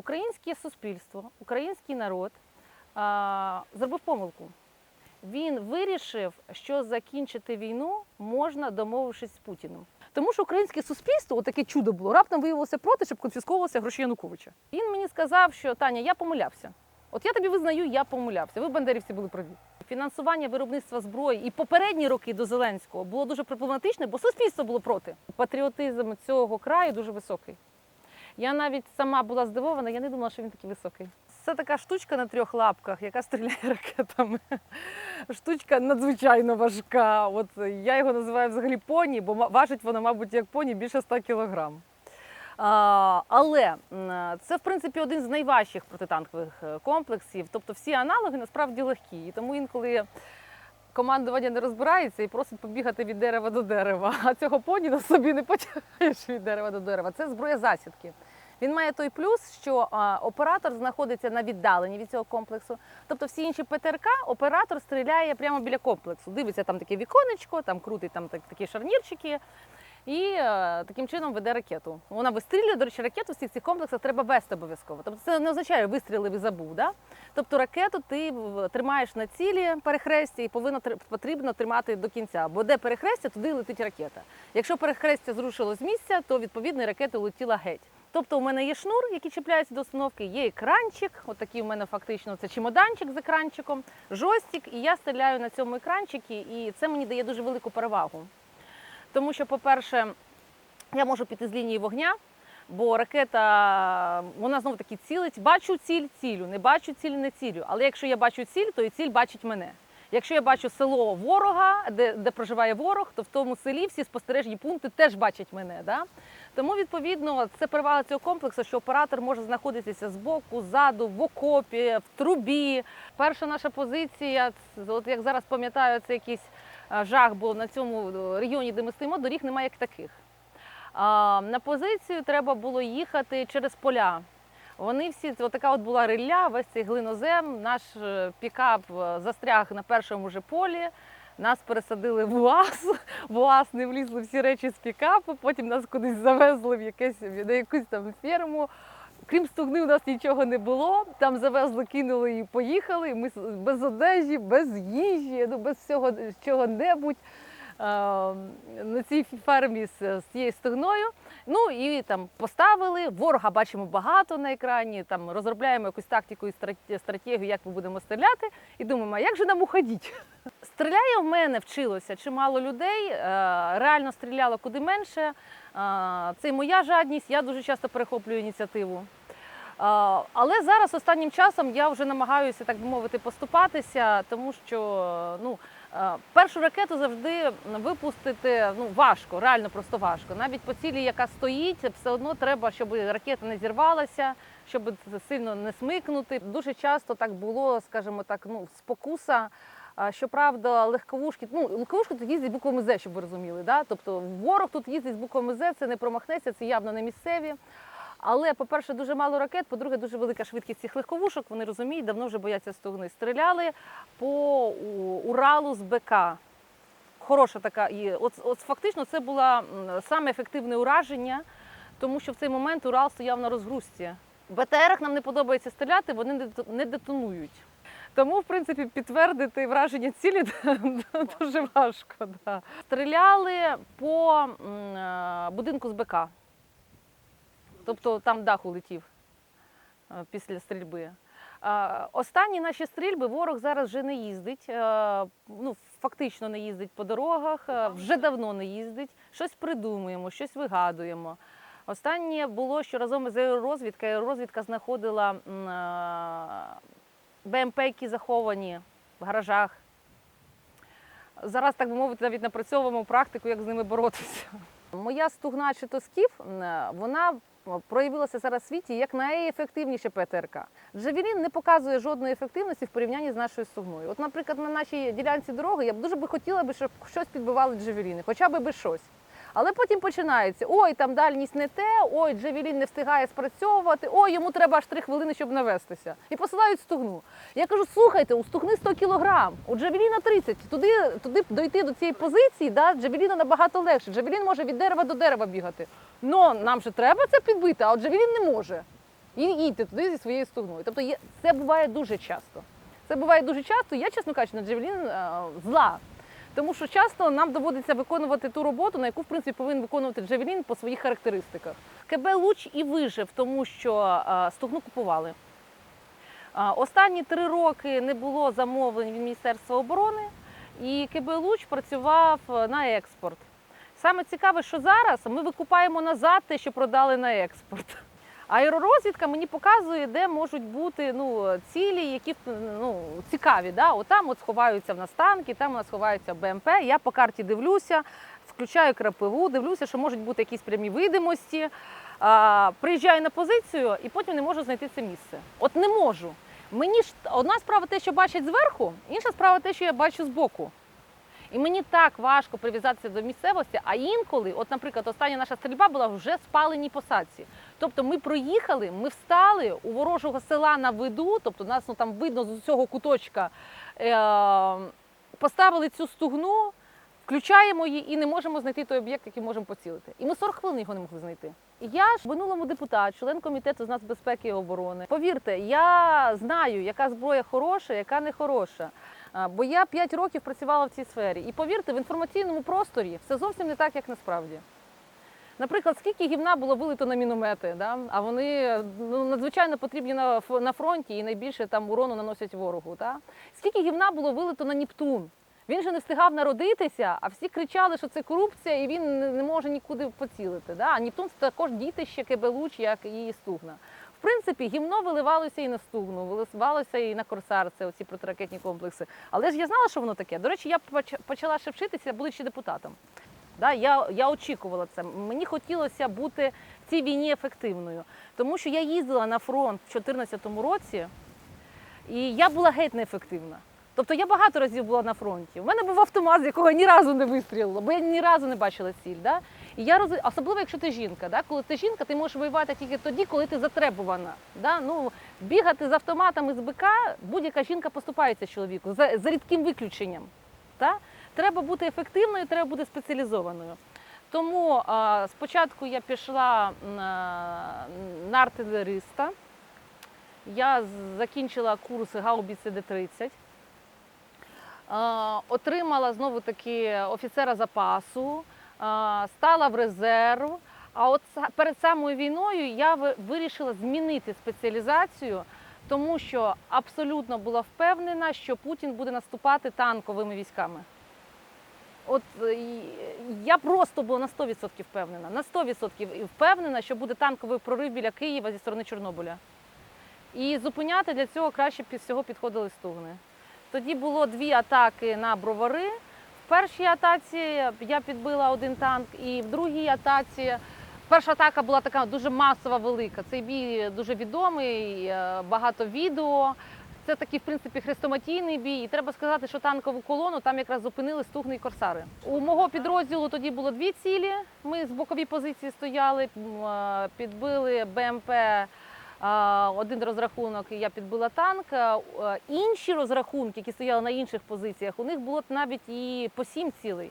Українське суспільство, український народ а, зробив помилку. Він вирішив, що закінчити війну можна, домовившись з Путіним. Тому що українське суспільство, таке чудо було, раптом виявилося проти, щоб конфісковувалися гроші Януковича. Він мені сказав, що Таня, я помилявся. От я тобі визнаю, я помилявся. Ви бандерівці були праві. Фінансування виробництва зброї і попередні роки до Зеленського було дуже проблематичне, бо суспільство було проти. Патріотизм цього краю дуже високий. Я навіть сама була здивована, я не думала, що він такий високий. Це така штучка на трьох лапках, яка стріляє ракетами. Штучка надзвичайно важка. От я його називаю взагалі поні, бо важить воно, мабуть, як поні більше 100 кілограм. Але це, в принципі, один з найважчих протитанкових е, комплексів. Тобто всі аналоги насправді легкі. І тому інколи командування не розбирається і просить побігати від дерева до дерева. А цього поні на собі не потягаєш від дерева до дерева. Це зброя засідки. Він має той плюс, що а, оператор знаходиться на віддаленні від цього комплексу. Тобто всі інші ПТРК оператор стріляє прямо біля комплексу. Дивиться там таке віконечко, там крутить там так- такі шарнірчики. І е, таким чином веде ракету. Вона вистрілює, до речі, ракету в всіх цих комплексах треба вести обов'язково. Тобто це не означає вистрілив і забув. Да? Тобто ракету ти тримаєш на цілі перехрестя і повинно потрібно тримати до кінця. Бо де перехрестя, туди летить ракета. Якщо перехрестя зрушило з місця, то відповідно ракета летіла геть. Тобто у мене є шнур, який чіпляється до установки, є екранчик, отакий у мене фактично це чемоданчик з екранчиком, жостик, і я стріляю на цьому екранчикі, і це мені дає дуже велику перевагу. Тому що, по-перше, я можу піти з лінії вогня, бо ракета вона знову таки цілить. Бачу ціль, цілю, не бачу ціль, не цілю. Але якщо я бачу ціль, то і ціль бачить мене. Якщо я бачу село ворога, де, де проживає ворог, то в тому селі всі спостережні пункти теж бачать мене. Да? Тому, відповідно, це перевага цього комплексу, що оператор може знаходитися збоку, ззаду, в окопі, в трубі. Перша наша позиція, от як зараз пам'ятаю, це якийсь а, жах, бо на цьому е, регіоні, де ми стоїмо, доріг немає як таких. На позицію треба було їхати через поля. Вони всі, от така от була риля, весь цей глинозем, наш е, пікап е, застряг на першому же полі. Нас пересадили в УАЗ, в УАЗ не влізли всі речі з пікапу, потім нас кудись завезли в якесь, на якусь там ферму. Крім стугни, у нас нічого не було. Там завезли, кинули і поїхали. Ми без одежі, без їжі, ну без всього чого-небудь на цій фермі з, цією стогною. Ну і там поставили. Ворога бачимо багато на екрані. Там розробляємо якусь тактику і стратегію, як ми будемо стріляти. І думаємо, а як же нам уходіть? Стріляє в мене вчилося чимало людей. е, Реально стріляло куди менше. Це моя жадність. Я дуже часто перехоплюю ініціативу. Але зараз останнім часом я вже намагаюся, так би мовити, поступатися, тому що ну, першу ракету завжди випустити ну, важко, реально просто важко. Навіть по цілі, яка стоїть, все одно треба, щоб ракета не зірвалася, щоб сильно не смикнути. Дуже часто так було, скажімо так, ну, спокуса. Щоправда, легковушки, ну легковушки тут їздять буквами З, щоб ви розуміли. Да? Тобто ворог тут їздить з буквами З, це не промахнеться, це явно не місцеві. Але, по-перше, дуже мало ракет, по-друге, дуже велика швидкість цих легковушок. Вони розуміють, давно вже бояться стогни. Стріляли по Уралу з БК. Хороша така. І от, от фактично це було саме ефективне ураження, тому що в цей момент Урал стояв на розгрузці. БТРах нам не подобається стріляти, вони не детонують. Тому, в принципі, підтвердити враження цілі дуже важко. Да. Стріляли по е, будинку з БК. Тобто там дах улетів е, після стрільби. Е, Останні наші стрільби ворог зараз вже не їздить. Ну, фактично не їздить по дорогах, вже давно не їздить. Щось придумуємо, щось вигадуємо. Останнє було, що разом з аеророзвідкою аеророзвідка знаходила БМП, які заховані в гаражах. Зараз, так би мовити, навіть напрацьовуємо практику, як з ними боротися. Моя стугна чи то скіф, м, вона проявилася зараз в світі як найефективніше ПТРК. Джавелін не показує жодної ефективності в порівнянні з нашою стугною. От, наприклад, на нашій ділянці дороги я б дуже би хотіла, щоб щось підбивали джавеліни, хоча б би щось. Але потім починається: ой, там дальність не те, ой, Джавелін не встигає спрацьовувати, ой, йому треба аж 3 хвилини, щоб навестися. І посилають стугну. Я кажу, слухайте, у стугни 100 кілограм, у Джавеліна 30. Туди, туди дойти до цієї позиції, да, Джавеліна набагато легше. Джавелін може від дерева до дерева бігати. Ну, нам же треба це підбити, а от Джавелін не може. І їдьте туди зі своєю стугною. Тобто є, це буває дуже часто. Це буває дуже часто. Я, чесно кажучи, на Джавелін е, зла. Тому що часто нам доводиться виконувати ту роботу, на яку в принципі повинен виконувати Джавелін по своїх характеристиках. КБ Луч і вижив, тому що стугну купували. Останні три роки не було замовлень від Міністерства оборони, і КБ Луч працював на експорт. Саме цікаве, що зараз ми викупаємо назад те, що продали на експорт. Аеророзвідка мені показує, де можуть бути ну, цілі, які ну, цікаві. Да? Отам от сховаються в нас танки, там у нас сховаються БМП. Я по карті дивлюся, включаю крапиву, дивлюся, що можуть бути якісь прямі видимості. А, приїжджаю на позицію і потім не можу знайти це місце. От не можу. Мені ж одна справа те, що бачать зверху, інша справа те, що я бачу збоку. І мені так важко прив'язатися до місцевості, а інколи, от, наприклад, остання наша стрільба була вже в спаленій посадці. Тобто ми проїхали, ми встали у ворожого села на виду, тобто нас ну, там видно з цього куточка, е- поставили цю стугну, включаємо її і не можемо знайти той об'єкт, який можемо поцілити. І ми 40 хвилин його не могли знайти. І Я ж минулому депутат, член комітету з нацбезпеки і оборони. Повірте, я знаю, яка зброя хороша, яка не хороша. Бо я 5 років працювала в цій сфері. І повірте, в інформаційному просторі все зовсім не так, як насправді. Наприклад, скільки гівна було вилито на міномети, да? а вони ну, надзвичайно потрібні на, на фронті і найбільше там урону наносять ворогу. Да? Скільки гівна було вилито на Нептун? Він же не встигав народитися, а всі кричали, що це корупція, і він не- може нікуди поцілити. Да? А Нептун це також дітище Кебелуч, як і стугна. В принципі, гімно виливалося і на стугну, виливалося і на корсар, це оці протиракетні комплекси. Але ж я знала, що воно таке. До речі, я почала ще вчитися, будучи депутатом. Да, я, я очікувала це. Мені хотілося бути в цій війні ефективною, тому що я їздила на фронт в 2014 році, і я була геть неефективна. Тобто я багато разів була на фронті. У мене був автомат, з якого ні разу не вистрілило, бо я ні разу не бачила ціль. Да? І я роз... Особливо, якщо ти жінка. Да? Коли ти жінка, ти можеш воювати тільки тоді, коли ти затребувана. Да? Ну, бігати з автоматами з БК будь-яка жінка поступається чоловіку, за, за рідким виключенням. Да? Треба бути ефективною, треба бути спеціалізованою. Тому а, спочатку я пішла на, на артилериста. Я закінчила курс гаубіці Д-30. А, Отримала знову таки офіцера запасу, а, стала в резерв. А от перед самою війною я вирішила змінити спеціалізацію, тому що абсолютно була впевнена, що Путін буде наступати танковими військами. От е, я просто була на 100% впевнена. На 100% впевнена, що буде танковий прорив біля Києва зі сторони Чорнобиля. І зупиняти для цього краще всього підходили стугни. Тоді було дві атаки на бровари. В першій атаці я підбила один танк, і в другій атаці перша атака була така дуже масова, велика. Цей бій дуже відомий, е, багато відео. Це такий, в принципі, хрестоматійний бій. І треба сказати, що танкову колону там якраз зупинили стугни і корсари. У мого підрозділу тоді було дві цілі. Ми з боковій позиції стояли, підбили БМП. Один розрахунок я підбила танк. Інші розрахунки, які стояли на інших позиціях, у них було навіть і по сім цілей.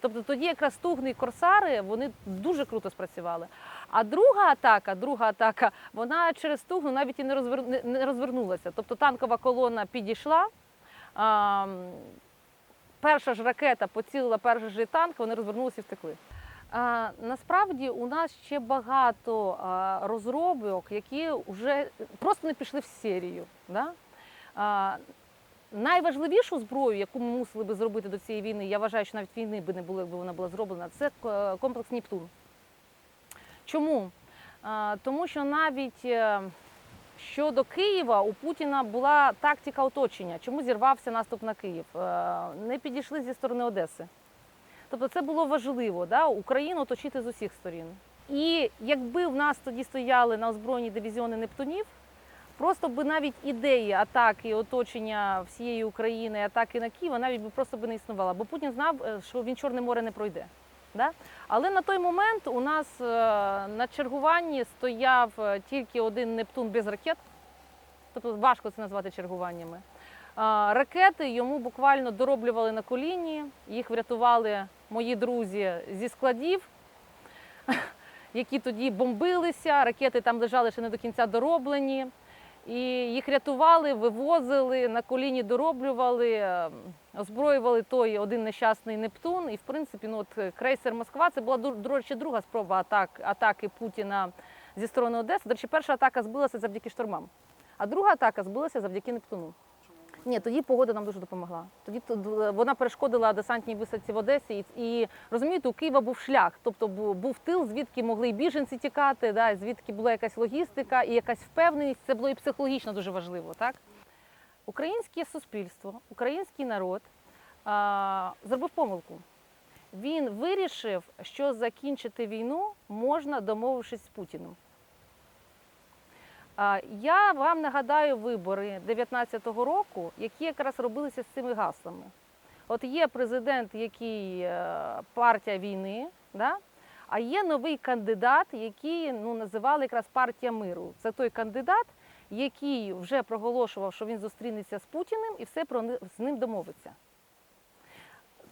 Тобто тоді якраз стугни і корсари вони дуже круто спрацювали. А друга атака, друга атака, вона через стугну навіть і не, розвер... не- не розвернулася. Тобто танкова колона підійшла. А, перша ж ракета поцілила перший же танк, вони розвернулися і втекли. А, насправді у нас ще багато а, розробок, які вже просто не пішли в серію. Да? А, найважливішу зброю, яку ми мусили би зробити до цієї війни, я вважаю, що навіть війни би не було, якби вона була зроблена, це е, комплекс Нептун. Чому? Тому що навіть е, щодо Києва у Путіна була тактика оточення. Чому зірвався наступ на Київ? Е, Не підійшли зі сторони Одеси. Тобто це було важливо, да? Україну оточити з усіх сторін. І якби в нас тоді стояли на озброєні дивізіони Нептунів, просто би навіть ідеї атаки, оточення всієї України, атаки на Київ, навіть би просто би не існувала. Бо Путін знав, е, що він Чорне море не пройде. Да? Але на той момент у нас е, на чергуванні стояв е, тільки один Нептун без ракет, тобто важко це назвати чергуваннями. Ракети йому буквально дороблювали на коліні, їх врятували мої друзі зі складів. які тоді бомбилися, ракети там лежали ще не до кінця дороблені. І їх рятували, вивозили, на коліні дороблювали, е, озброювали той один нещасний Нептун. І, в принципі, ну, от крейсер Москва це була до речі, друга спроба атак, атаки Путіна зі сторони Одеси. До речі, перша атака збилася завдяки штормам, а друга атака збилася завдяки Нептуну. Ні, тоді погода нам дуже допомогла. Тоді вона перешкодила десантній висадці в Одесі. І, і розумієте, у Києва був шлях, тобто був тил, звідки могли і біженці тікати, да, звідки була якась логістика і якась впевненість. Це було і психологічно дуже важливо. Так? Українське суспільство, український народ а, зробив помилку. Він вирішив, що закінчити війну можна, домовившись з Путіним. Я вам нагадаю вибори 19-го року, які якраз робилися з цими гаслами. От є президент, який е, партія війни, да? а є новий кандидат, який ну, називали якраз партія миру. Це той кандидат, який вже проголошував, що він зустрінеться з Путіним і все про з ним домовиться.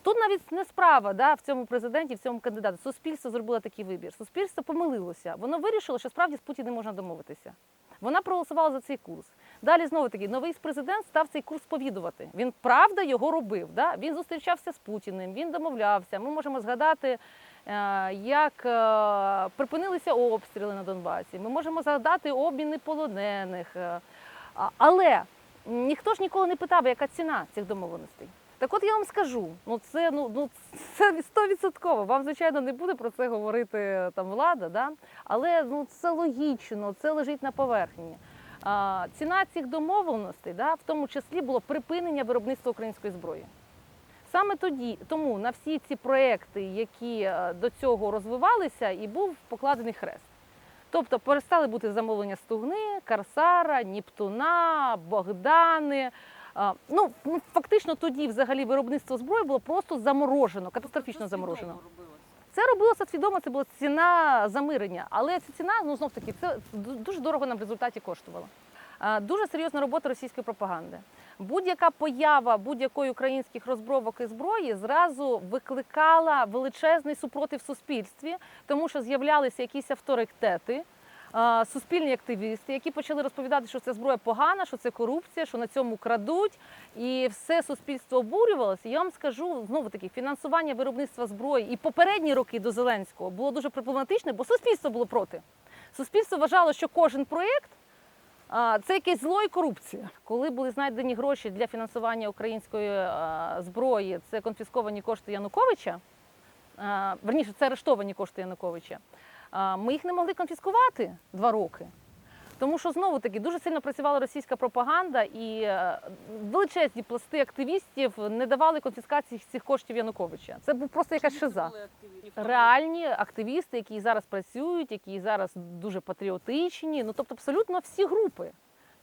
Тут навіть не справа да, в цьому президенті, в цьому кандидаті. Суспільство зробило такий вибір. Суспільство помилилося. Воно вирішило, що справді з Путіним можна домовитися. Вона проголосувала за цей курс. Далі знову таки новий президент став цей курс повідувати. Він правда його робив. Да? Він зустрічався з Путіним, він домовлявся. Ми можемо згадати, е, як е, припинилися обстріли на Донбасі. Ми можемо згадати обміни полонених. Е, Але ніхто ж ніколи не питав, яка ціна цих домовленостей. Так от я вам скажу, ну це ну, ну це стовідсотково. Вам звичайно не буде про це говорити там влада, да? але ну це логічно, це лежить на поверхні. А, ціна цих домовленостей, да, в тому числі було припинення виробництва української зброї. Саме тоді, тому на всі ці проекти, які е, до цього розвивалися, і був покладений хрест. Тобто перестали бути замовлення Стугни, Карсара, Нептуна, Богдани. Ну, ну, фактично тоді взагалі виробництво зброї було просто заморожено, катастрофічно заморожено. Це робилося свідомо, це була ціна замирення. Але ця ціна, ну знов таки, це дуже дорого нам в результаті коштувало. Дуже серйозна робота російської пропаганди. Будь-яка поява будь-якої українських розбровок і зброї зразу викликала величезний супротив в суспільстві, тому що з'являлися якісь авторитети. Суспільні активісти, які почали розповідати, що це зброя погана, що це корупція, що на цьому крадуть, і все суспільство обурювалося. Я вам скажу знову таки, фінансування виробництва зброї і попередні роки до Зеленського було дуже проблематичне, бо суспільство було проти. Суспільство вважало, що кожен проєкт це якесь зло і корупція. Коли були знайдені гроші для фінансування української зброї, це конфісковані кошти Януковича. Верніше, це арештовані кошти Януковича. Ми їх не могли конфіскувати два роки. Тому що знову таки дуже сильно працювала російська пропаганда, і е, величезні пласти активістів не давали конфіскації цих коштів Януковича. Це був просто якась шиза. Реальні активісти, які зараз працюють, які зараз дуже патріотичні. Ну тобто, абсолютно всі групи.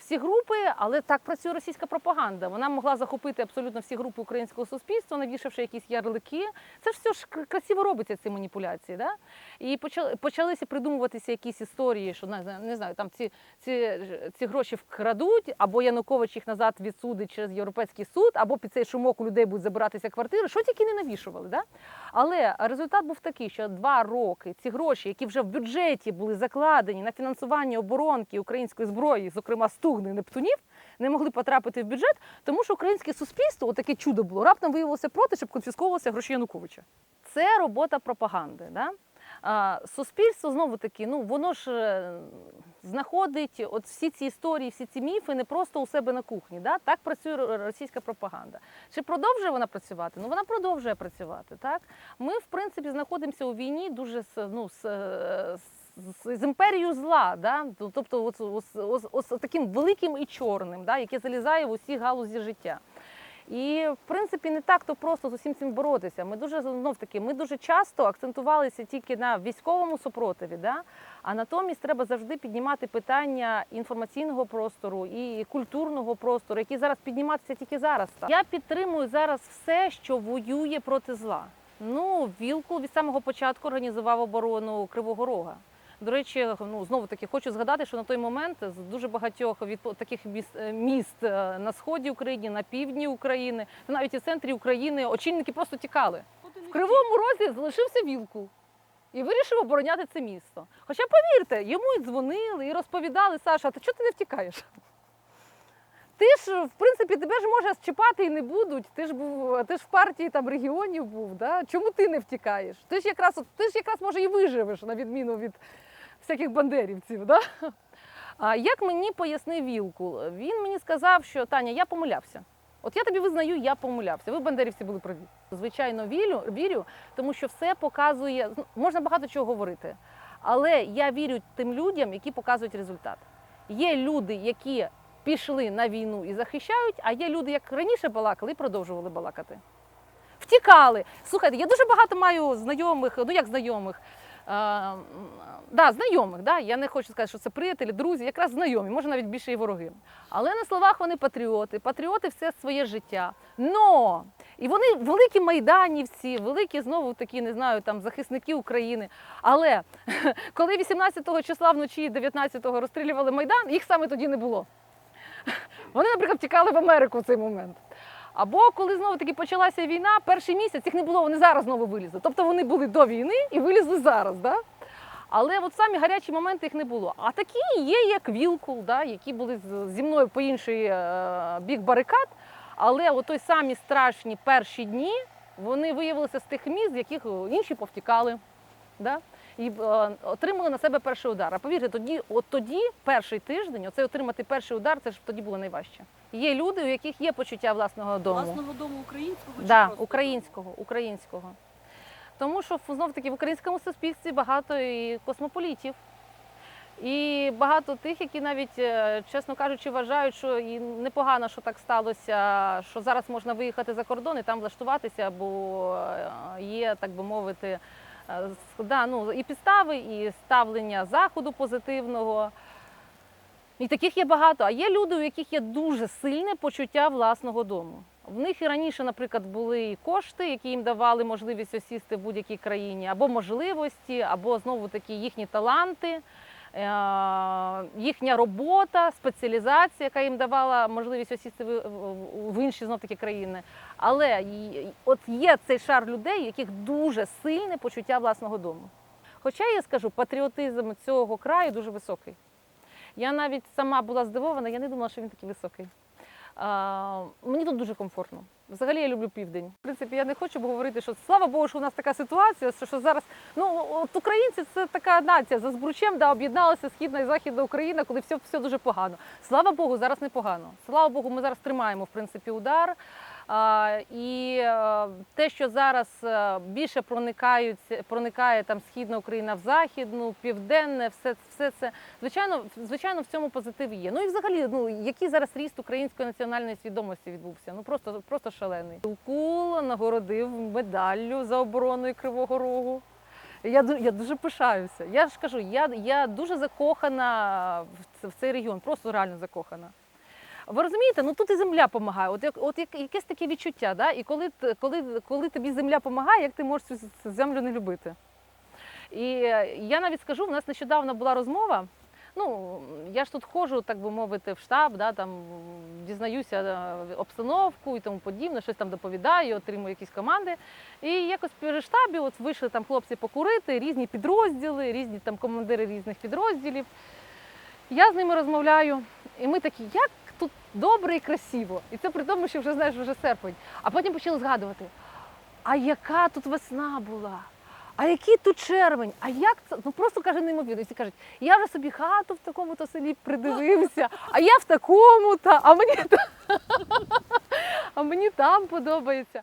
Всі групи, але так працює російська пропаганда. Вона могла захопити абсолютно всі групи українського суспільства, навішавши якісь ярлики. Це ж все ж красиво робиться ці маніпуляції. Да? І почали, почалися придумуватися якісь історії, що не знаю, там ці, ці, ці гроші вкрадуть, або Янукович їх назад відсудить через Європейський суд, або під цей шумок у людей будуть забиратися квартири. Що тільки не навішували. Да? Але результат був такий, що два роки ці гроші, які вже в бюджеті були закладені на фінансування оборонки української зброї, зокрема стугни Нептунів, не могли потрапити в бюджет, тому що українське суспільство, отаке чудо було, раптом виявилося проти, щоб конфісковувалися гроші Януковича. Це робота пропаганди. Да? А, суспільство знову таки, ну воно ж е, знаходить от всі ці історії, всі ці міфи не просто у себе на кухні. Да? Так працює російська пропаганда. Чи продовжує вона працювати? Ну вона продовжує працювати. Так ми, в принципі, знаходимося у війні дуже з, ну, з, е, з, з імперією зла, да? тобто ось, ось, ось, ось таким великим і чорним, да? яке залізає в усі галузі життя. І в принципі не так то просто з усім цим боротися. Ми дуже знов таки, ми дуже часто акцентувалися тільки на військовому супротиві, да? а натомість треба завжди піднімати питання інформаційного простору і культурного простору, які зараз підніматися тільки зараз. Я підтримую зараз все, що воює проти зла. Ну, Вілкул від самого початку організував оборону Кривого Рога. До речі, ну знову таки хочу згадати, що на той момент з дуже багатьох від таких міст, е, міст е, на сході України, на півдні України, навіть і в центрі України очільники просто тікали. В кривому розі залишився Вілкул. і вирішив обороняти це місто. Хоча, повірте, йому і дзвонили, і розповідали, Саша, а ти чого ти не втікаєш? Ти ж, в принципі, тебе ж може чіпати і не будуть. Ти ж був, ти ж в партії там регіонів був. Да? Чому ти не втікаєш? Ти ж якраз, ти ж якраз може і виживеш, на відміну від всяких бандерівців. Да? А як мені пояснив Вілкул? Він мені сказав, що Таня, я помилявся. От я тобі визнаю, я помилявся. Ви бандерівці були праві. Звичайно, вірю, вірю, тому що все показує. ну, Можна багато чого говорити, але я вірю тим людям, які показують результат. Є люди, які пішли на війну і захищають, а є люди, як раніше балакали, і продовжували балакати. Втікали. Слухайте, я дуже багато маю знайомих, ну як знайомих. Е, да, знайомих, да? я не хочу сказати, що це приятелі, друзі, якраз знайомі, може навіть більше і вороги. Але на словах вони патріоти, патріоти все своє життя. Но! І вони великі майданівці, великі знову такі, не знаю, там захисники України. Але коли 18-го числа вночі 19-го розстрілювали Майдан, їх саме тоді не було. Вони, наприклад, втікали в Америку в цей момент. Або коли знову таки почалася війна, перший місяць їх не було, вони зараз знову вилізли. Тобто вони були до війни і вилізли зараз. Да? Але от самі гарячі моменти їх не було. А такі є, як Вілкул, да, які були зі мною по інший е, бік барикад. Але от той самі страшні перші дні вони виявилися з тих міст, з яких інші повтікали. Да? І е, отримали на себе перший удар. А повірте, тоді, от тоді, перший тиждень, оце отримати перший удар, це ж тоді було найважче. Є люди, у яких є почуття власного дому. Власного дому українського чи Да, просто? українського, українського. Тому що знов таки в українському суспільстві багато і космополітів. І багато тих, які навіть, е, чесно кажучи, вважають, що і непогано, що так сталося, що зараз можна виїхати за кордон і там влаштуватися, бо е, є, так би мовити, да, ну, і підстави, і ставлення заходу позитивного. І таких є багато. А є люди, у яких є дуже сильне почуття власного дому. В них і раніше, наприклад, були і кошти, які їм давали можливість осісти в будь-якій країні, або можливості, або знову такі їхні таланти, е, їхня робота, спеціалізація, яка їм давала можливість осісти в, інші знов таки країни. Але от є цей шар людей, яких дуже сильне почуття власного дому. Хоча я скажу, патріотизм цього краю дуже високий. Я навіть сама була здивована, я не думала, що він такий високий. Мені тут дуже комфортно. Взагалі я люблю південь. В принципі, я не хочу говорити, що слава Богу, що у нас така ситуація, що зараз ну от українці це така нація за збручем, да, об'єдналася східна і західна Україна, коли все, все дуже погано. Слава Богу, зараз непогано. Слава Богу, ми зараз тримаємо в принципі удар. І е, те, що зараз е, більше проникають, проникає там східна Україна в західну, південне, все, все це звичайно, звичайно, в цьому позитив є. Ну і взагалі, ну який зараз ріст української національної свідомості відбувся? Ну просто просто шалений. Кул нагородив медаллю за обороною Кривого Рогу. Я, я дуже пишаюся. Я ж кажу, я, я дуже закохана в цей регіон, просто реально закохана. Ви розумієте, ну тут і земля допомагає. От, як, от як, якесь таке відчуття, да? і коли, коли, коли тобі земля допомагає, як ти можеш цю, землю не любити? І е, я навіть скажу, в нас нещодавно була розмова. Ну, я ж тут ходжу, так би мовити, в штаб, да, там дізнаюся е, обстановку і тому подібне, щось там доповідаю, отримую якісь команди. І якось при штабі от вийшли там хлопці покурити, різні підрозділи, різні там командири різних підрозділів. Я з ними розмовляю, і ми такі, як добре і красиво. І це при тому, що вже знаєш, вже серпень. А потім почали згадувати, а яка тут весна була? А який тут червень? А як це? Ну просто каже неймовірно. Всі кажуть, я вже собі хату в такому-то селі придивився, а я в такому-то, а мені, а мені там подобається.